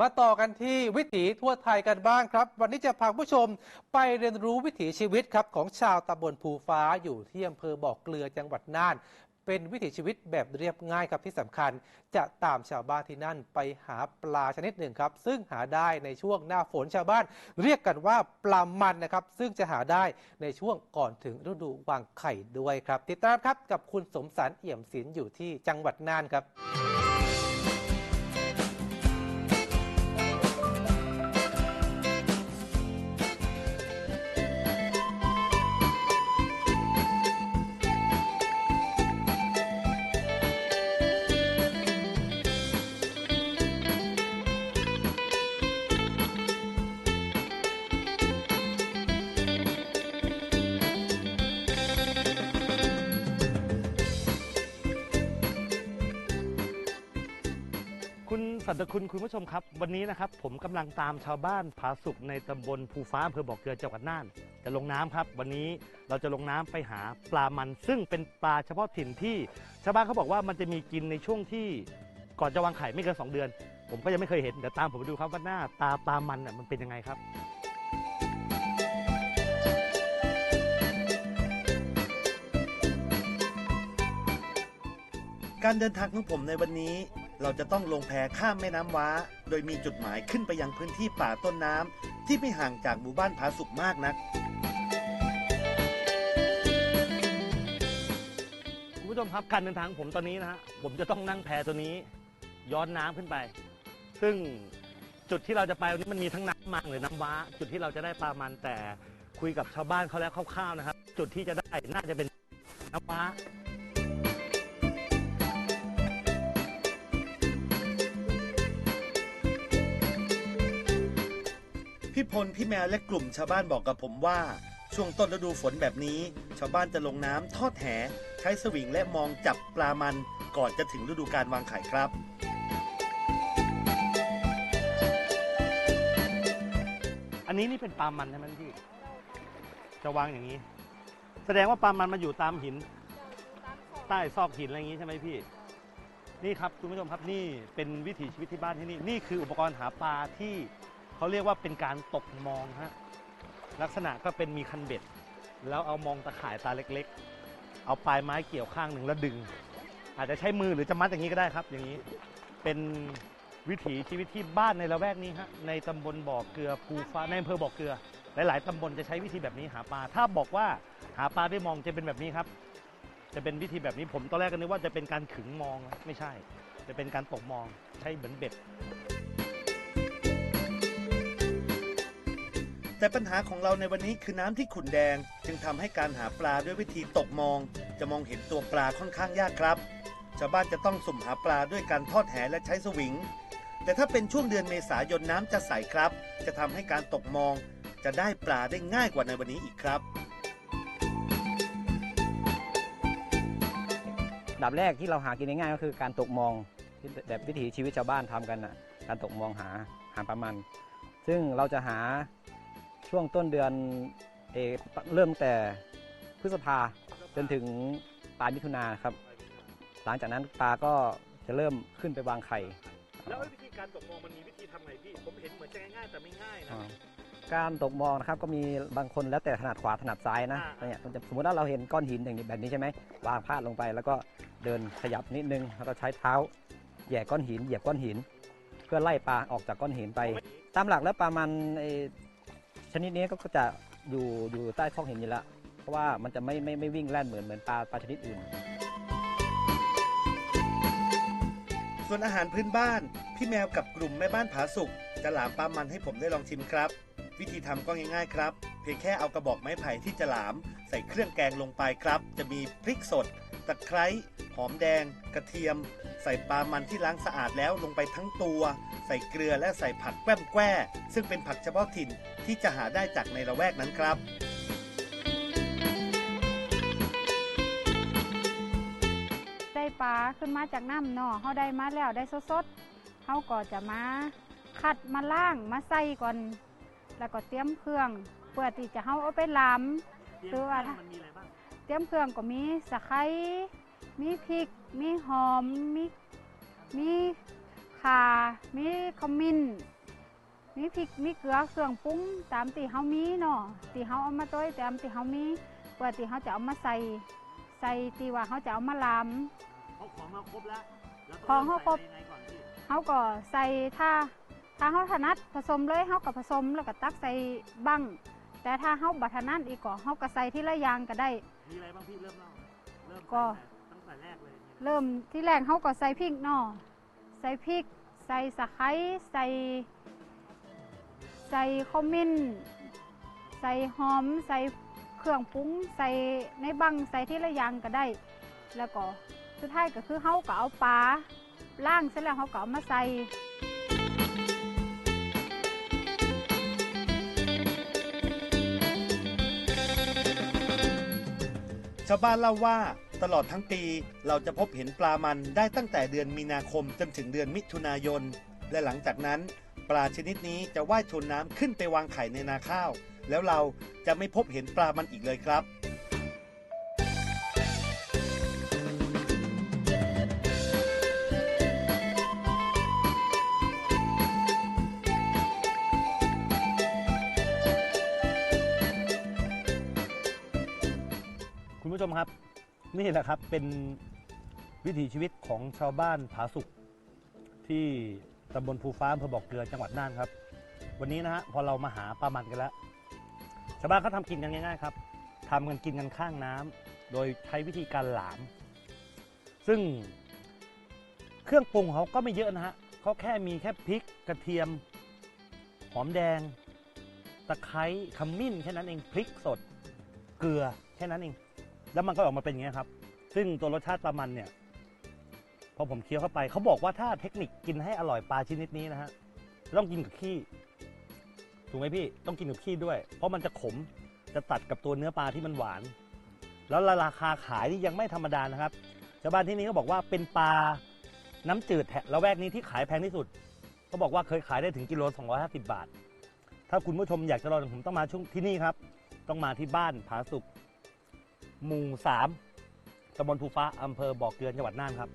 มาต่อกันที่วิถีทั่วไทยกันบ้างครับ วันนี้จะพาผู้ชมไปเรียนรู้วิถีชีวิตครับของชาวตำบลภูฟ้าอยู่ที่อำเภอบ่อเกลือจังหวัดน่าน เป็นวิถีชีวิตแบบเรียบง่ายครับที่สำคัญ จะตามชาวบ้านที่นั่นไปหาปลาชนิดหนึ่งครับ ซึ่งหาได้ในช่วงหน้าฝนชาวบ้าน เรียกกันว่าปลามันนะครับ ซึ่งจะหาได้ในช่วงก่อนถึงฤดูวางไข่ด้วยครับ ติดตามครับกับคุณสมสารเอี่ยมศิลป์อยู่ที่จังหวัดน่านครับ สัตคุณคุณผู้ชมครับ วันนี้นะครับผมกำลังตามชาวบ้านผาสุกในตำบลภูฟ้าอำเภอบ่อเกลือจังหวัดน่าน จะลงน้ำครับ วันนี้เราจะลงน้ำไปหาปลามัน ซึ่งเป็นปลาเฉพาะถิ่นที่ ชาวบ้านเขาบอกว่ามันจะมีกินในช่วงที่ก่อนจะวางไข่ไม่เกิน2เดือน ผมก็ยังไม่เคยเห็นเดี๋ยวตามผมไปดูครับว่าหน้าตาปลามันน่ะมันเป็นยังไงครับการเดินทางของผมในวันนี้ เราจะต้องลงแพข้ามแม่น้ำว้า โดยมีจุดหมายขึ้นไปยังพื้นที่ป่าต้นน้ำที่ไม่ห่างจากหมู่บ้านผาสุกมากนัก คุณผู้ชมครับการเดินทางของผมตอนนี้นะฮะผมจะต้องนั่งแพตัวนี้ ย้อนน้ำขึ้นไป ซึ่งจุดที่เราจะไปวันนี้มันมีทั้งน้ำมังหรือน้ำว้า จุดที่เราจะได้ปลามันแต่คุยกับชาวบ้านเขาแล้วคร่าวๆนะครับ จุดที่จะได้น่าจะเป็นน้ำว้า พี่พล พี่แมวและกลุ่มชาวบ้านบอกกับผมว่า ช่วงต้นฤดูฝนแบบนี้ ชาวบ้านจะลงน้ำทอดแห ใช้สวิงและมองจับปลามัน ก่อนจะถึงฤดูการวางไข่ครับ อันนี้นี่เป็นปลามันใช่ไหมพี่ จะวางอย่างนี้ แสดงว่าปลามันมาอยู่ตามหิน ใต้ซอกหินอะไรอย่างนี้ใช่ไหมพี่ นี่ครับคุณผู้ชมครับนี่เป็นวิถีชีวิตที่บ้านที่นี่ นี่คืออุปกรณ์หาปลาที่ เขาเรียกว่าเป็นการตกมองฮะลักษณะก็เป็นมีคันเบ็ด แล้วเอามองตะข่ายตาเล็กๆ เอาปลายไม้เกี่ยวข้างหนึ่งแล้วดึง อาจจะใช้มือหรือจะมัดอย่างนี้ก็ได้ครับ อย่างนี้เป็นวิถีชีวิตที่บ้านในละแวกนี้ฮะในตำบลบ่อเกลือภูฟ้าในอำเภอบ่อเกลือ หลาย ๆตำบลจะใช้วิธีแบบนี้หาปลาถ้าบอกว่าหาปลาด้วยมองจะเป็นแบบนี้ครับ จะเป็นวิธีแบบนี้ผมตอนแรกก็นึกว่าจะเป็นการขึงมองไม่ใช่ จะเป็นการตกมองใช้เหมือนเบ็ด แต่ปัญหาของเราในวันนี้คือน้ำที่ขุ่นแดง จึงทำให้การหาปลาด้วยวิธีตกมอง จะมองเห็นตัวปลาค่อนข้างยากครับ ชาวบ้านจะต้องสุ่มหาปลาด้วยการทอดแหและใช้สวิง แต่ถ้าเป็นช่วงเดือนเมษายนน้ำจะใสครับ จะทำให้การตกมอง จะได้ปลาได้ง่ายกว่าในวันนี้อีกครับดับแรกที่เราหากินง่ายๆก็คือการตกมองแบบวิถีชีวิตชาวบ้านทำกันน่ะการตกมองหาหาปลามัน ซึ่งเราจะหา ช่วงต้นเดือนเออเริ่มแต่พฤษภาจนถึงปลายมิถุนาครับ หลังจากนั้นปลาก็จะเริ่มขึ้นไปวางไข่ แล้ววิธีการตกมองมันมีวิธีทำไงพี่ ผมเห็นเหมือนจะง่ายๆแต่ไม่ง่ายนะอ่าการตกมองนะครับก็มีบางคนแล้วแต่ถนัดขวาถนัดซ้ายนะอ่า เนี่ยมันจะสมมติว่าเราเห็นก้อนหินอย่างนี้แบบนี้ใช่ไหมวางพาดลงไป แล้วก็เดินขยับนิดนึงแล้วก็ใช้เท้าแหย่ก้อนหินเหยียบก้อนหิน เพื่อไล่ปลาออกจากก้อนหินไป ตามหลักแล้วปลามันไอ้ ชนิดนี้ก็จะอยู่อยู่ใต้ซอกหินอยู่แล้วเพราะว่ามันจะไม่ไม่ไม่วิ่งแล่นเหมือนเหมือนปลาปลาชนิดอื่น ส่วนอาหารพื้นบ้าน พี่แมวกับกลุ่มแม่บ้านผาสุกจะหลามปลามันให้ผมได้ลองชิมครับ วิธีทำก็ง่ายๆครับ เพียงแค่เอากระบอกไม้ไผ่ที่จะหลาม ใส่เครื่องแกงลงไปครับ จะมีพริกสด ตะไคร้หอมแดง กระเทียม ใส่ปลามันที่ล้างสะอาดแล้วลงไปทั้งตัว ใส่เกลือและใส่ผักแก้มแก้ซึ่งเป็นผักเฉพาะถิ่นที่จะหาได้จากในละแวกนั้นครับได้ปลาขึ้นมาจากน้ำเนอเขาได้มาแล้วได้สดๆเขาก็จะมาคัดมาล่างมาใส่ก่อน แล้วก็เตรียมเครื่องเพื่อที่จะเขาเอาไปลำหรือว่า เตรียมเครื่องก็มีตะไคร้มีพริก มีหอม มีมีเคข่า มีขมิ้น มีพริก มีเกลือ เครื่องปรุงตามที่เฮามีเนาะที่เฮาเอามาต้อยตามที่เฮามีเพื่อที่เฮาจะเอามาใส่ ใส่ที่ว่าเฮาจะเอามาลามเขาของมาครบแล้วแล้วของเขาครบใส่ในก่อนพี่เฮาก็ใส่ถ้าถ้าเฮาถนัดผสมเลยเฮาก็ผสมแล้วก็ตักใส่บั้งแต่ถ้าเฮาบ่ถนัดอีกก็เฮาก็ใส่ทีละอย่างก็ได้ มีอะไรบ้างพี่เริ่มเล่าเริ่มก็ ตั้งแต่แรกเลยมีอะไรเริ่มที่แรกเฮาก็ใส่พริกเนาะใส่พริก ใส่สะไคร้ใส่ ใส่ขมิ้น ใส่หอม ใส่เครื่องปรุง ใส่ในบังใส่ที่ละอย่างก็ได้ แล้วก็สุดท้ายก็คือเฮาก็เอาปลาล่างเสร็จแล้วเฮาก็เอามาใส่ ชาวบ้านเล่าว่าตลอดทั้งปีเราจะพบเห็นปลามันได้ตั้งแต่เดือนมีนาคมจนถึงเดือนมิถุนายน และหลังจากนั้น ปลาชนิดนี้จะว่ายทวนน้ำขึ้นไปวางไข่ในนาข้าว แล้วเราจะไม่พบเห็นปลามันอีกเลยครับ ผู้ชมครับ นี่แหละครับเป็นวิถีชีวิตของชาวบ้านผาสุกที่ตำบลภูฟ้าอำเภอบอกเกลือจังหวัดน่านครับ วันนี้นะฮะพอเรามาหาปลามันกันแล้วชาวบ้านเขาทำกินกันง่ายๆครับทำกันกินกันข้างน้ำโดยใช้วิธีการหลาม ซึ่งเครื่องปรุงเขาก็ไม่เยอะนะฮะเขาแค่มีแค่พริกกระเทียม หอมแดง ตะไคร้ขมิ้นแค่นั้นเองพริกสด เกลือแค่นั้นเอง แล้วมันก็ออกมาเป็นอย่างนี้ยครับ ซึ่งตัวรสชาติปลามันเนี่ย พอผมเคี้ยวเข้าไป เขาบอกว่าถ้าเทคนิคกินให้อร่อยปลาชนิดนี้นะฮะต้องกินกับขี้ ถูกไหมพี่ ต้องกินกับขี้ด้วย เพราะมันจะขม จะตัดกับตัวเนื้อปลาที่มันหวาน แล้วราคาขายนี่ยังไม่ธรรมดานะครับ ชาวบ้านที่นี่ก็บอกว่าเป็นปลาน้ำจืดแถะละแวกนี้ที่ขายแพงที่สุด เขาบอกว่าเคยขายได้ถึงกิโล250 บาท ถ้าคุณผู้ชมอยากจะลองผมต้องมาช่วงที่นี่ครับ ต้องมาที่บ้านผาสุก หมู่ 3ตำบลภูฟ้าอำเภอบ่อเกลือจังหวัดน่านครับ